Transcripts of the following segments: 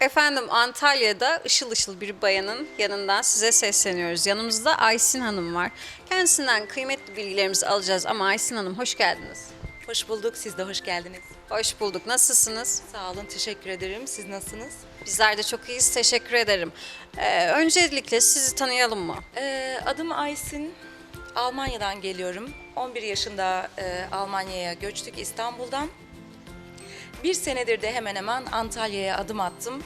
Efendim Antalya'da ışıl ışıl bir bayanın yanından size sesleniyoruz. Yanımızda Aysin Hanım var. Kendisinden kıymetli bilgilerimizi alacağız ama Aysin Hanım hoş geldiniz. Hoş bulduk. Siz de hoş geldiniz. Hoş bulduk. Nasılsınız? Sağ olun. Teşekkür ederim. Siz nasılsınız? Bizler de çok iyiyiz. Teşekkür ederim. Ee, öncelikle sizi tanıyalım mı? Ee, adım Aysin. Almanya'dan geliyorum. 11 yaşında e, Almanya'ya göçtük İstanbul'dan. Bir senedir de hemen hemen Antalya'ya adım attım.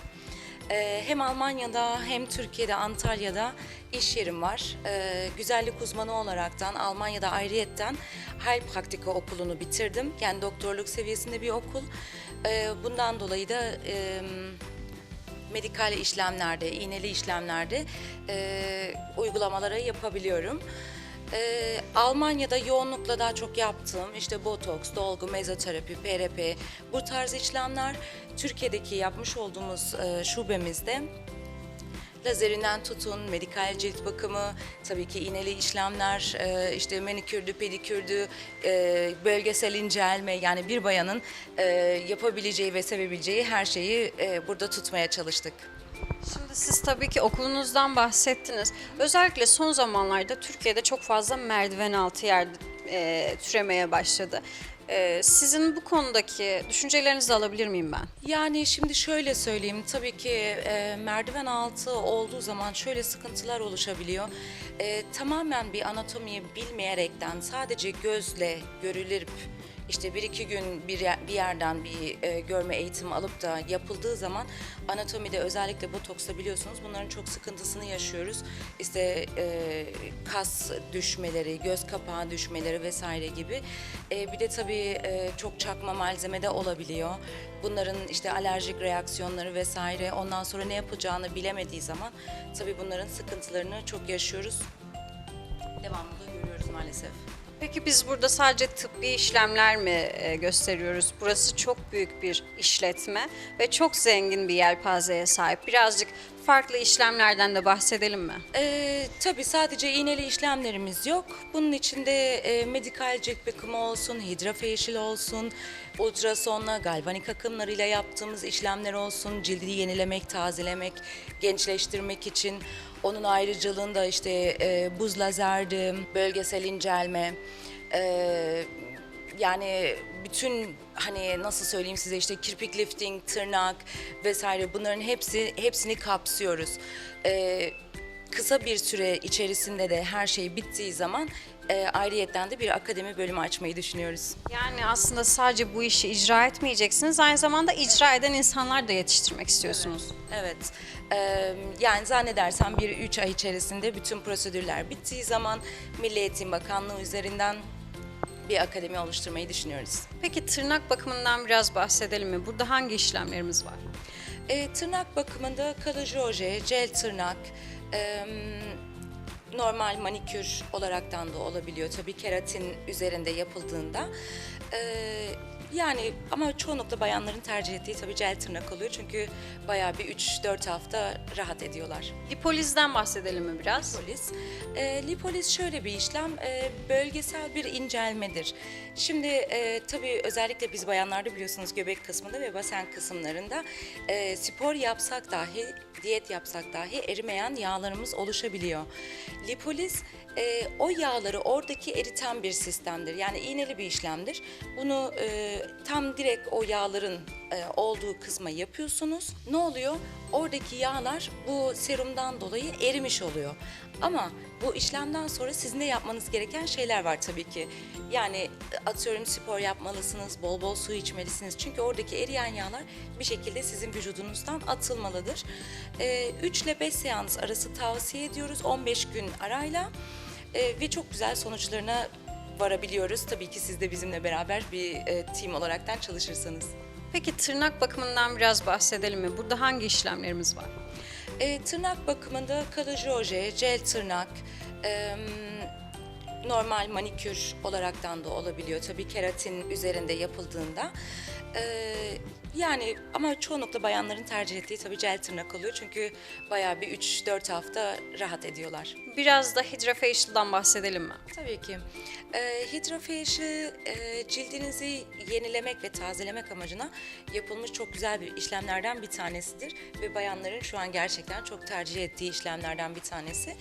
Ee, hem Almanya'da hem Türkiye'de Antalya'da iş yerim var. Ee, güzellik uzmanı olaraktan Almanya'da ayrıyetten Heilpraktika okulunu bitirdim. Yani doktorluk seviyesinde bir okul. Ee, bundan dolayı da medikal işlemlerde, iğneli işlemlerde e, uygulamaları yapabiliyorum. E, Almanya'da yoğunlukla daha çok yaptığım işte botoks, dolgu, mezoterapi, PRP bu tarz işlemler Türkiye'deki yapmış olduğumuz e, şubemizde lazerinden tutun, medikal cilt bakımı, tabii ki iğneli işlemler, e, işte manikürdü, pedikürdü, e, bölgesel incelme yani bir bayanın e, yapabileceği ve sevebileceği her şeyi e, burada tutmaya çalıştık. Şimdi siz tabii ki okulunuzdan bahsettiniz. Özellikle son zamanlarda Türkiye'de çok fazla merdiven altı yer e, türemeye başladı. E, sizin bu konudaki düşüncelerinizi alabilir miyim ben? Yani şimdi şöyle söyleyeyim, tabii ki e, merdiven altı olduğu zaman şöyle sıkıntılar oluşabiliyor. E, tamamen bir anatomiyi bilmeyerekten sadece gözle görülür işte bir iki gün bir, yer- bir yerden bir e, görme eğitimi alıp da yapıldığı zaman anatomide özellikle botoksta biliyorsunuz bunların çok sıkıntısını yaşıyoruz. İşte e, kas düşmeleri, göz kapağı düşmeleri vesaire gibi. E, bir de tabii e, çok çakma malzemede olabiliyor. Bunların işte alerjik reaksiyonları vesaire ondan sonra ne yapacağını bilemediği zaman tabii bunların sıkıntılarını çok yaşıyoruz. Devamlı görüyoruz maalesef. Peki biz burada sadece tıbbi işlemler mi e, gösteriyoruz? Burası çok büyük bir işletme ve çok zengin bir yelpazeye sahip. Birazcık farklı işlemlerden de bahsedelim mi? Ee, tabii sadece iğneli işlemlerimiz yok. Bunun içinde e, medikal cilt bakımı olsun, hidrafacial olsun, ultrasonla, galvanik akımlarıyla yaptığımız işlemler olsun, cildi yenilemek, tazelemek, gençleştirmek için. Onun ayrıcalığında işte e, buz lazerdi, bölgesel incelme, e, yani bütün hani nasıl söyleyeyim size işte kirpik lifting, tırnak vesaire bunların hepsi hepsini kapsıyoruz. Ee, kısa bir süre içerisinde de her şey bittiği zaman e, ayrıyetten de bir akademi bölümü açmayı düşünüyoruz. Yani aslında sadece bu işi icra etmeyeceksiniz, aynı zamanda icra eden insanlar da yetiştirmek istiyorsunuz. Evet. Ee, yani zannedersem bir üç ay içerisinde bütün prosedürler bittiği zaman Milli Eğitim Bakanlığı üzerinden bir akademi oluşturmayı düşünüyoruz. Peki tırnak bakımından biraz bahsedelim mi? Burada hangi işlemlerimiz var? E, tırnak bakımında kalıcı oje, jel tırnak, e, normal manikür olaraktan da olabiliyor. Tabii keratin üzerinde yapıldığında. E, yani ama çoğunlukla bayanların tercih ettiği tabii jel tırnak oluyor. Çünkü bayağı bir 3-4 hafta rahat ediyorlar. Lipolizden bahsedelim mi biraz? Lipoliz. E, lipoliz şöyle bir işlem, e, bölgesel bir incelmedir. Şimdi e, tabii özellikle biz bayanlarda biliyorsunuz göbek kısmında ve basen kısımlarında e, spor yapsak dahi, diyet yapsak dahi erimeyen yağlarımız oluşabiliyor. Lipoliz e, o yağları oradaki eriten bir sistemdir. Yani iğneli bir işlemdir. Bunu e, tam direkt o yağların e, olduğu kısma yapıyorsunuz. Ne oluyor? Oradaki yağlar bu serumdan dolayı erimiş oluyor. Ama bu işlemden sonra sizin de yapmanız gereken şeyler var tabii ki. Yani atıyorum spor yapmalısınız, bol bol su içmelisiniz. Çünkü oradaki eriyen yağlar bir şekilde sizin vücudunuzdan atılmalıdır. 3 ile 5 seans arası tavsiye ediyoruz 15 gün arayla. E, ve çok güzel sonuçlarına varabiliyoruz. Tabii ki siz de bizimle beraber bir e, team olaraktan çalışırsanız. Peki tırnak bakımından biraz bahsedelim mi? Burada hangi işlemlerimiz var? E, tırnak bakımında kalıcı oje, jel tırnak, e, normal manikür olaraktan da olabiliyor. Tabii keratin üzerinde yapıldığında. E, Yani ama çoğunlukla bayanların tercih ettiği tabii gel tırnak oluyor. Çünkü bayağı bir 3-4 hafta rahat ediyorlar. Biraz da Hydrafacial'dan bahsedelim mi? Tabii ki. Ee, Hydrafacial e, cildinizi yenilemek ve tazelemek amacına yapılmış çok güzel bir işlemlerden bir tanesidir. Ve bayanların şu an gerçekten çok tercih ettiği işlemlerden bir tanesi.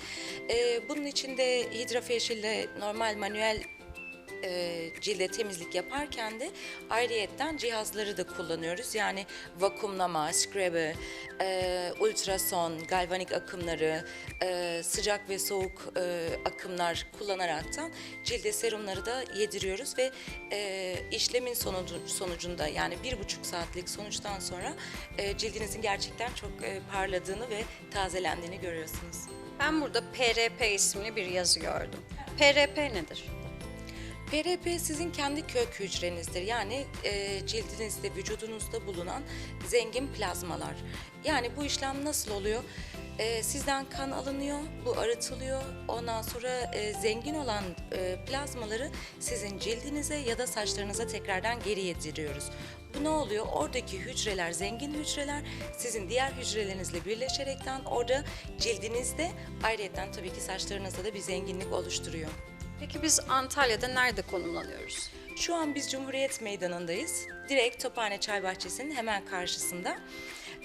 Ee, bunun içinde Hydrafacial ile normal manuel e, cilde temizlik yaparken de ayrıyetten cihazları da kullanıyoruz. Yani vakumlama, scrubber, e, ultrason, galvanik akımları, e, sıcak ve soğuk e, akımlar kullanaraktan cilde serumları da yediriyoruz ve e, işlemin sonucu, sonucunda yani bir buçuk saatlik sonuçtan sonra e, cildinizin gerçekten çok e, parladığını ve tazelendiğini görüyorsunuz. Ben burada PRP isimli bir yazı gördüm. PRP nedir? PRP sizin kendi kök hücrenizdir. Yani e, cildinizde, vücudunuzda bulunan zengin plazmalar. Yani bu işlem nasıl oluyor? E, sizden kan alınıyor, bu arıtılıyor. Ondan sonra e, zengin olan e, plazmaları sizin cildinize ya da saçlarınıza tekrardan geri yediriyoruz. Bu ne oluyor? Oradaki hücreler, zengin hücreler sizin diğer hücrelerinizle birleşerekten orada cildinizde ayrıca tabii ki saçlarınızda da bir zenginlik oluşturuyor. Peki biz Antalya'da nerede konumlanıyoruz? Şu an biz Cumhuriyet Meydanı'ndayız. Direkt Tophane Çay Bahçesi'nin hemen karşısında.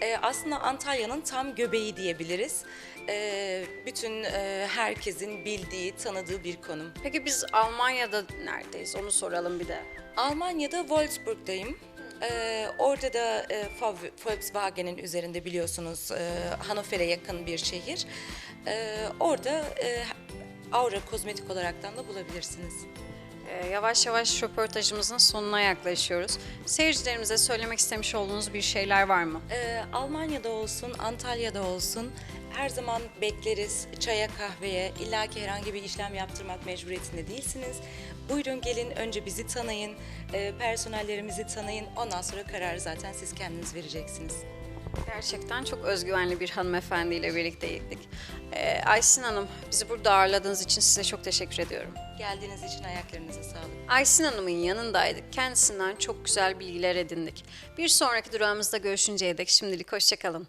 Ee, aslında Antalya'nın tam göbeği diyebiliriz. Ee, bütün e, herkesin bildiği, tanıdığı bir konum. Peki biz Almanya'da neredeyiz? Onu soralım bir de. Almanya'da Wolfsburg'dayım. Ee, orada da e, Vol- Volkswagen'in üzerinde biliyorsunuz e, Hannover'e yakın bir şehir. Ee, orada e, Aura kozmetik olaraktan da bulabilirsiniz. Ee, yavaş yavaş röportajımızın sonuna yaklaşıyoruz. Seyircilerimize söylemek istemiş olduğunuz bir şeyler var mı? Ee, Almanya'da olsun, Antalya'da olsun her zaman bekleriz çaya kahveye. İlla ki herhangi bir işlem yaptırmak mecburiyetinde değilsiniz. Buyurun gelin önce bizi tanıyın, e, personellerimizi tanıyın. Ondan sonra kararı zaten siz kendiniz vereceksiniz. Gerçekten çok özgüvenli bir hanımefendiyle birlikteydik. Ee, Aysin Hanım, bizi burada ağırladığınız için size çok teşekkür ediyorum. Geldiğiniz için ayaklarınıza sağlık. Aysin Hanım'ın yanındaydık. Kendisinden çok güzel bilgiler edindik. Bir sonraki durağımızda görüşünceye dek şimdilik hoşçakalın.